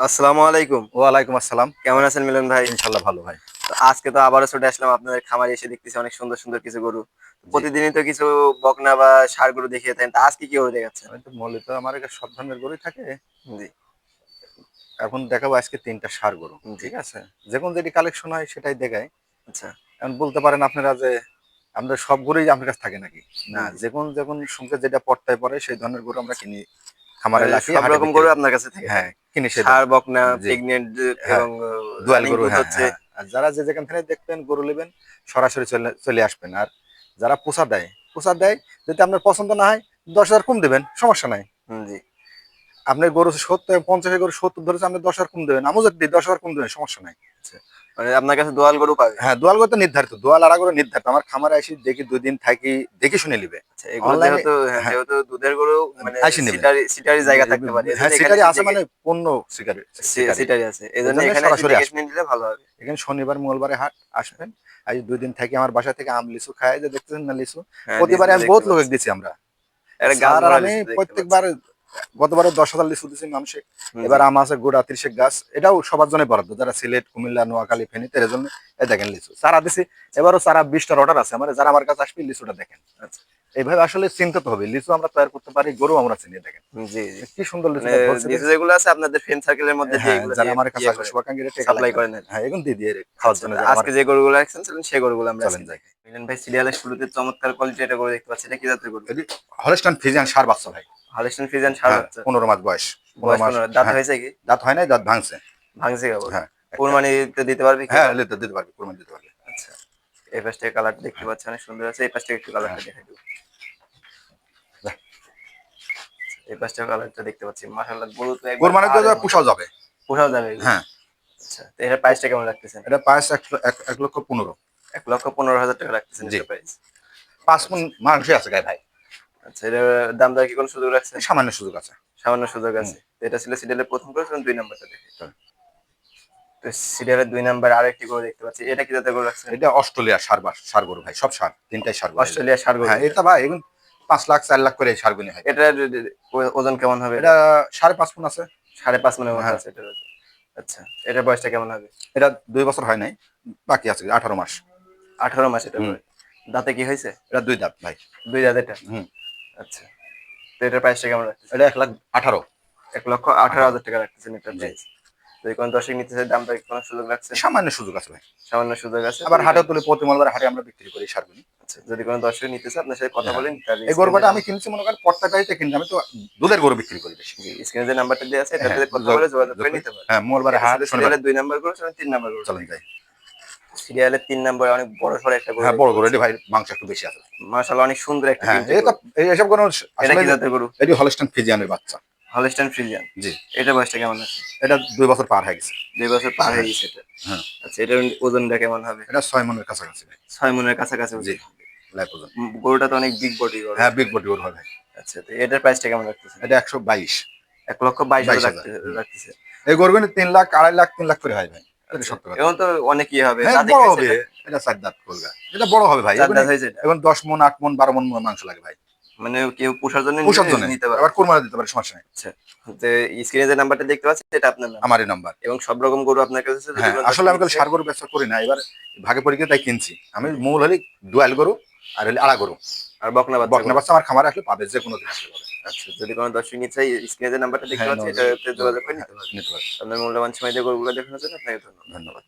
আসসালামু আলাইকুম। ওয়ালাইকুম আসসালাম। কেমন আছেন মিলন ভাই? ইনশাল্লাহ ভালো ভাই। আজকে তো আবারও চলে আসলাম আপনাদের খামারে এসে দেখতেছি অনেক সুন্দর সুন্দর কিছু গরু। প্রতিদিনই তো কিছু বকনা বা ষাড় গরু দেখিয়ে থাকেন। আজকে কি গরু দেখাচ্ছেন? মূলত আমার কাছে সব ধরনের গরুই থাকে। জি। এখন দেখাবো আজকে তিনটা সার গরু ঠিক আছে? যখন যেটি কালেকশন হয় সেটাই দেখায় আচ্ছা। এখন বলতে পারেন আপনারা যে আমরা সব গরুই আপনার কাছে থাকে নাকি? না জি। যখন যখন সঙ্গে যেটা পড়তায় পড়ে সেই ধরনের গরু আমরা কিনি খামারে লাখি সব রকম গরু আপনার কাছে থাকে। হ্যাঁ কিনি সে ষাড় বকনা প্রেগনেন্ট হ্যাঁ, এবং দোয়াল গরু হ্যাঁ, হচ্ছে হ্যাঁ। আর যারা যে যেখান থেকে দেখবেন গরু নেবেন সরাসরি চলে আসবেন। আর যারা পোষা দেয় পোষা দেয় যদি আপনার পছন্দ না হয় দশ হাজার কম দেবেন সমস্যা নাই। জি। আপনার গরু সত্তর পঞ্চাশ গরু সত্তর ধরেছে আপনি দশ হাজার কম দেবেন। আমি যদি দশ হাজার কম দেবেন সমস্যা নাই। মানে আপনার কাছে দোয়াল গরু পাবে? হ্যাঁ দোয়াল গরু তো নির্ধারিত দোয়াল আড়া করে নির্ধারিত। আমার খামারে এসে দেখি দুই দিন থাকি দেখে শুনে নিবে। এগুলো Online এ- যেহেতু। যেহেতু দুধের গরু মানে সিটারি সিটারি জায়গা থাকতে পারে। হ্যাঁ সিটারি এখানে আছে মানে পণ্য সিটারি সিটারি। আছে। এজন্য এখানে সরাসরি দেখে নিলে ভালো হবে। এখানে শনিবার মঙ্গলবারে হাট আসবেন। আজ দুই দিন থাকি আমার বাসা থেকে আম লিচু খায় যে দেখতেছেন না লিচু? হ্যাঁ, প্রতিবারে আমি বহুত লোক। দিচ্ছি আমরা। প্রত্যেকবার গতবারে দশ হাজার লিচু দিচ্ছি মানুষে। এবার আম আছে গোড়া ত্রিশেক গাছ। এটাও সবার জন্য বরাদ্দ। যারা সিলেট কুমিল্লা নোয়াখালী ফেনী এর জন্য। এই দেখেন লিচু। চারা দিছি। এবারও চারা বিশটার অর্ডার আছে। মানে যারা আমার কাছে আসবে লিচুটা দেখেন। আচ্ছা। এইভাবে আসলে চিন্তা তো হবে। লিচু আমরা তৈরি করতে পারি গরু আমরা চিনি দেখেন। জি কি সুন্দর লিচু মানে লিচু যেগুলো আছে আপনাদের ফ্রেন্ড সার্কেলের মধ্যে দিয়ে হ্যাঁ যারা আমার কাছে ইয়ে আসবে করে। শুভাকাঙ্ক্ষীরা টেকা Supply লাগে। হ্যাঁ এখন দিয়ে দিয়ে খাওয়ার জন্য আজকে যে গরুগুলো রাখছেন চলুন সেই গরুগুলো আমরা চলেন যাই। মিলন ভাই সিরিয়ালের শুরুতে চমৎকার কোয়ালিটি এটা গরু দেখতে পাচ্ছি। এটা কি জাতের গরু? এটি হলস্টান ফিজিয়ান সার বাচ্চা ভাই। হলিস্টন ফ্রিজিয়ান সার হ্যাঁ, হচ্ছে পনেরো মাস বয়স। পনেরো বয়স মাস দাঁত হ্যাঁ, হয়েছে কি? দাঁত হয় নাই দাঁত ভাঙছে। ভাঙছে কেবল হ্যাঁ কুরবানিতে দিতে পারবে হ্যাঁ লিতে দিতে পারবে কোরবানি দিতে পারবে। এই পাশটা কালার দেখতে পাচ্ছি অনেক সুন্দর আছে। এই পাশটা একটু কালারটা দেখাই দেবো। এই পাশটা কালারটা দেখতে পাচ্ছি। মাশাআল্লাহ গরু তো একবার কোরবানি তো পোষাও যাবে। পোষাও যাবে। হ্যাঁ। আচ্ছা তো এটার প্রাইসটা কেমন রাখতেছেন? এটা এক- এক লক্ষ পনেরো। এক লক্ষ পনেরো হাজার টাকা রাখতেছেন জি। প্রাইস পাঁচ মন মাংসই আছে গায়ে ভাই। আচ্ছা এটার দাম দর কি কোনো সুযোগ রাখছেন? সামান্য সুযোগ আছে। সামান্য সুযোগ আছে। এটা ছিল সিরিয়ালের প্রথম করে দুই নাম্বারটা দেখে। সিরিয়ালের দুই নাম্বার আরেকটি করে দেখতে পাচ্ছি। এটা কি জাতের করে রাখছেন এটা অস্ট্রেলিয়া সার সার গরু ভাই সব সার তিনটাই সার গরু। অস্ট্রেলিয়া সার গরু। হ্যাঁ এটা ভাই এখন পাঁচ লাখ চার লাখ করে সার গুনি হয়। এটার ওজন কেমন হবে? এটা সাড়ে পাঁচ মন আছে। সাড়ে পাঁচ মনের মতো হ্যাঁ। আছে ওজন। আচ্ছা এটার বয়সটা কেমন হবে? এটা দুই বছর হয় নাই বাকি আছে আঠারো মাস। আঠারো মাস এটা দাঁতে কি হয়েছে? এটা দুই দাঁত ভাই। দুই দাঁত এটা? হুম। আচ্ছা তো এটার প্রাইসটা কেমন রাখছে এটা এক লাখ আঠারো। এক লক্ষ আঠারো হাজার টাকা রাখতেছেন এটার প্রাইস। দর্শক নিতে চাই কোনো সুযোগ রাখছে? সামান্য সুযোগ আছে ভাই। সামান্য সুযোগ আছে। আবার হাটে তুলে প্রতি মঙ্গলবার হাটে আমরা বিক্রি করি আচ্ছা যদি কোনো দর্শক নিতে চায় আপনার সাথে কথা হ্যাঁ। বলেন এই গরুটা আমি কিনছি মনে করেন পট্টাকাইতে কিনছি আমি তো দুধের গরু বিক্রি করি বেশি। স্ক্রিনে যে নাম্বারটা দেওয়া আছে এটাতে হ্যাঁ, কথা বলে যোগাযোগ করে নিতে পারেন। হ্যাঁ মঙ্গলবারে হাট শনিবার। দুই নাম্বার গরু তিন নাম্বার গরু। চলেন যাই। সিরিয়ালের তিন নাম্বার অনেক বড় একটা গরু। হ্যাঁ বড় গরু এটি ভাই মাংস একটু বেশি আছে। মাশাআল্লাহ অনেক সুন্দর একটা হ্যাঁ এটা গরু। এই- এসব গরু এটা কি জাতের গরু? এটি হলস্টান ফিজিয়ানের বাচ্চা। হলস্টাইন ফ্রিজিয়ান জি। এটা বয়সটা কেমন আছে? এটা দুই বছর পার হয়ে গেছে। দুই বছর পার হয়ে গেছে এটা। হ্যাঁ। আচ্ছা এটার ওজনটা কেমন হবে? এটা ছয় মনের কাছাকাছি। ছয় মনের কাছাকাছি জি লাইফ ওজন। গরুটা তো অনেক বিগ বডি গরু। হ্যাঁ বিগ বডি গরু হবে। আচ্ছা তো এটার প্রাইসটা কেমন রাখতেছে এটা একশো বাইশ। এক লক্ষ বাইশ হাজার রাখতেছে। এই গরুগুলো তিন লাখ আড়াই লাখ তিন লাখ করে হয় ভাই। এখন তো অনেক ইয়ে হবে। হ্যাঁ বড় হবে। এটা? চার দাঁত করবে। এটা বড় হবে ভাই? এখন দশ মন আট মন বারো মন মাংস লাগে ভাই। মানে কেউ পোষার জন্য পোষার জন্য নিতে পারে আবার কোরবানি দিতে পারে সমস্যা নেই। আচ্ছা। যে স্ক্রিনে যে নাম্বারটা দেখতে পাচ্ছি এটা আপনার নাম আমারই নাম্বার এবং সব রকম গরু আপনার কাছে আছে, হ্যাঁ আসলে আমি সার গরু ব্যবসা করি না এবার ভাগে পরীক্ষা তাই কিনছি। আমি মূল হলি ডুয়াল গরু আর হলি আড়া গরু। আর বকনা বাচ্চা বকনা। বাচ্চা আমার খামারে আসলে পাবে যে কোনো দিন আসলে পাবে। আচ্ছা যদি কোনো দর্শক নিতে চাই স্ক্রিনে যে নাম্বারটা দেখতে হ্যাঁ, পাচ্ছি যোগাযোগ- এটাতে যোগাযোগ করে নিতে পারেন আপনার মূল্যবান সময় দিয়ে গরুগুলো দেখানোর জন্য আপনাকে ধন্যবাদ। ধন্যবাদ।